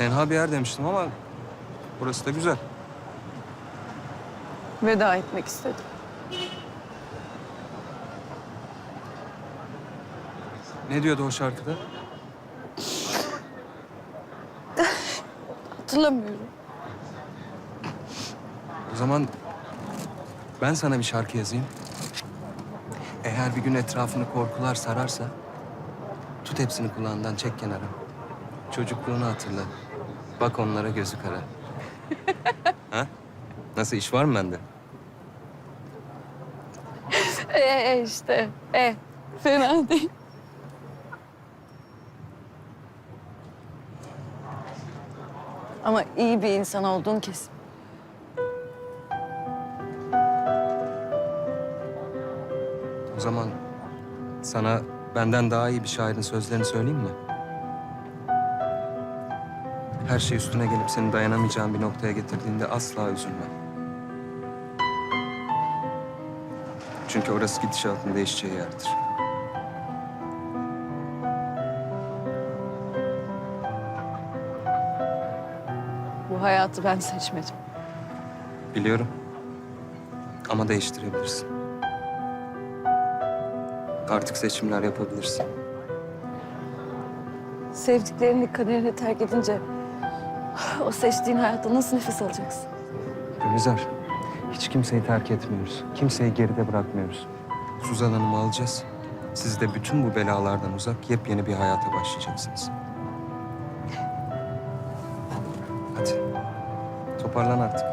Tenha bir yer demiştim ama burası da güzel. Veda etmek istedim. Ne diyordu o şarkıda? Hatırlamıyorum. O zaman ben sana bir şarkı yazayım. Eğer bir gün etrafını korkular sararsa... ...tut hepsini kulağından çek kenara. Çocukluğunu hatırla. Bak onlara gözü kara. ha? Nasıl iş var mı bende? Ee işte. E. Fena değil. Ama iyi bir insan olduğun kesin. O zaman sana benden daha iyi bir şairin sözlerini söyleyeyim mi? Her şey üstüne gelip seni dayanamayacağın bir noktaya getirdiğinde asla üzülme. Çünkü orası gidişatın değişeceği yerdir. Bu hayatı ben seçmedim. Biliyorum. Ama değiştirebilirsin. Artık seçimler yapabilirsin. Sevdiklerini kaderine terk edince o seçtiğin hayatta nasıl nefes alacaksın? Gülizar, hiç kimseyi terk etmiyoruz. Kimseyi geride bırakmıyoruz. Suzan Hanım'ı alacağız. Siz de bütün bu belalardan uzak yepyeni bir hayata başlayacaksınız. Hadi. Toparlan artık.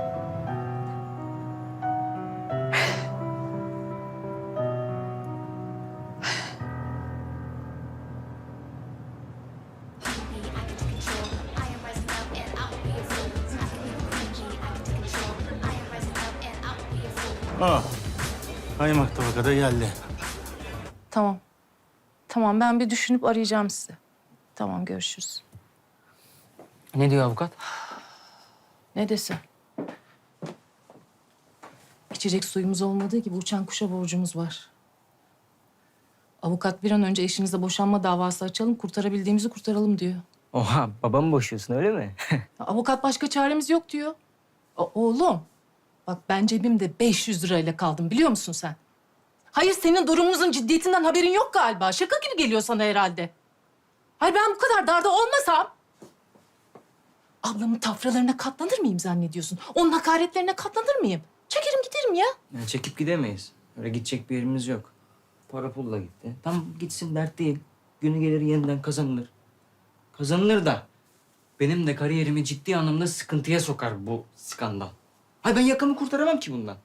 Ha. Kaymak tabaka da geldi. Tamam. Tamam ben bir düşünüp arayacağım sizi. Tamam görüşürüz. Ne diyor avukat? Ne desin? İçecek suyumuz olmadığı gibi uçan kuşa borcumuz var. Avukat bir an önce eşinizle boşanma davası açalım, kurtarabildiğimizi kurtaralım diyor. Oha babamı boşuyorsun öyle mi? Avukat başka çaremiz yok diyor. O- oğlum, bak ben cebimde 500 lirayla kaldım biliyor musun sen? Hayır senin durumunuzun ciddiyetinden haberin yok galiba. Şaka gibi geliyor sana herhalde. Hayır ben bu kadar darda olmasam... Ablamın tafralarına katlanır mıyım zannediyorsun? Onun hakaretlerine katlanır mıyım? Çekerim giderim ya. Ya çekip gidemeyiz. Öyle gidecek bir yerimiz yok. Para pulla gitti. Tamam gitsin dert değil. Günü gelir yeniden kazanılır. Kazanılır da benim de kariyerimi ciddi anlamda sıkıntıya sokar bu skandal. Hayır ben yakamı kurtaramam ki bundan.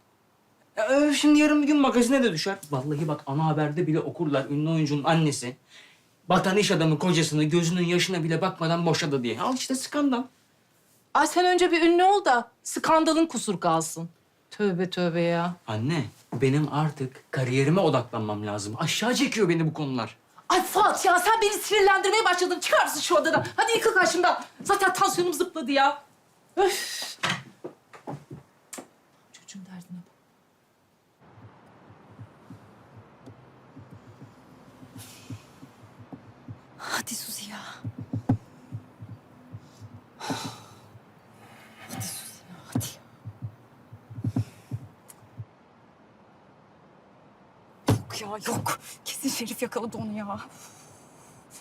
Ya, öf, şimdi yarın bir gün magazine de düşer. Vallahi bak ana haberde bile okurlar ünlü oyuncunun annesi. Batan iş adamı kocasını gözünün yaşına bile bakmadan boşadı diye. Al işte skandal. Ay sen önce bir ünlü ol da skandalın kusur kalsın. Tövbe tövbe ya. Anne, benim artık kariyerime odaklanmam lazım. Aşağı çekiyor beni bu konular. Ay Fuat ya sen beni sinirlendirmeye başladın. Çıkar mısın şu odadan? Hadi yıkıl karşımdan. Zaten tansiyonum zıpladı ya. Öf. Çocuğun derdine bak. Hadi Suzi ya. Yok ya yok. Kesin Şerif yakaladı onu ya.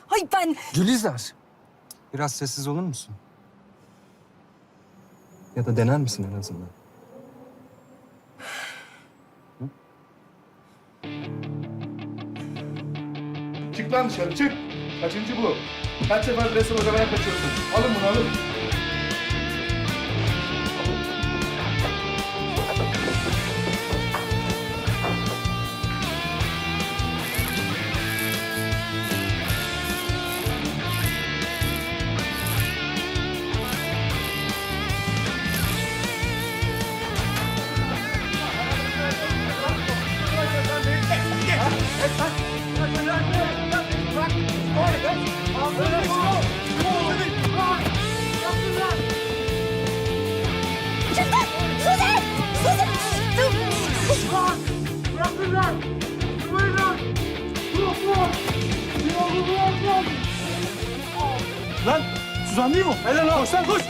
Ay ben... Gülizar. Biraz sessiz olur musun? Ya da dener misin en azından? Çık lan dışarı çık. Kaçıncı bu? Kaç sefer resim ödemeye kaçıyorsun? Alın bunu alın. Lan Suzan değil mi? Helal olsun. Koş lan koş.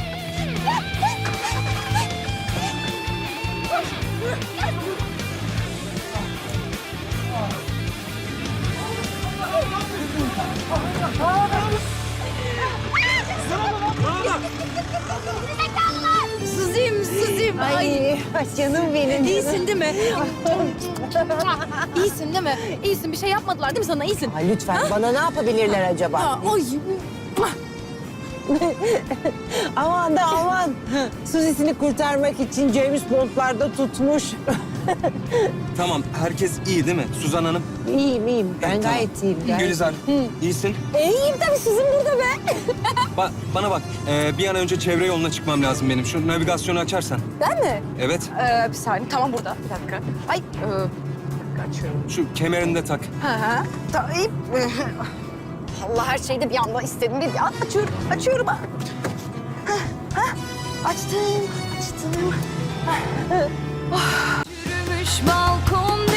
Suzim, Suzim. Ay. canım benim. İyisin değil mi? İyisin değil mi? İyisin. Bir şey yapmadılar değil mi sana? İyisin. Ay lütfen bana ne yapabilirler acaba? Aa, Ay. Aman da aman. Suzi'sini kurtarmak için James Bond'larda tutmuş. Tamam, herkes iyi değil mi? Suzan Hanım. iyiyim iyiyim. Ben Evet, tamam. gayet iyiyim. Gayet. Gülizar, iyisin. İyiyim tabii sizin burada be. Ba- bana bak, ee, bir an önce çevre yoluna çıkmam lazım benim. Şu navigasyonu açarsan. Ben mi? Evet, Ee, bir saniye. Tamam burada. Bir dakika. Ay. E, bir dakika açıyorum. şu kemerini de tak. Hı hı. Tamam. Allah her şeyde bir anda istedim. Bir anda açıyorum. Açıyorum. Hah, hah. Açtım. Açtım. Yürümüş balkon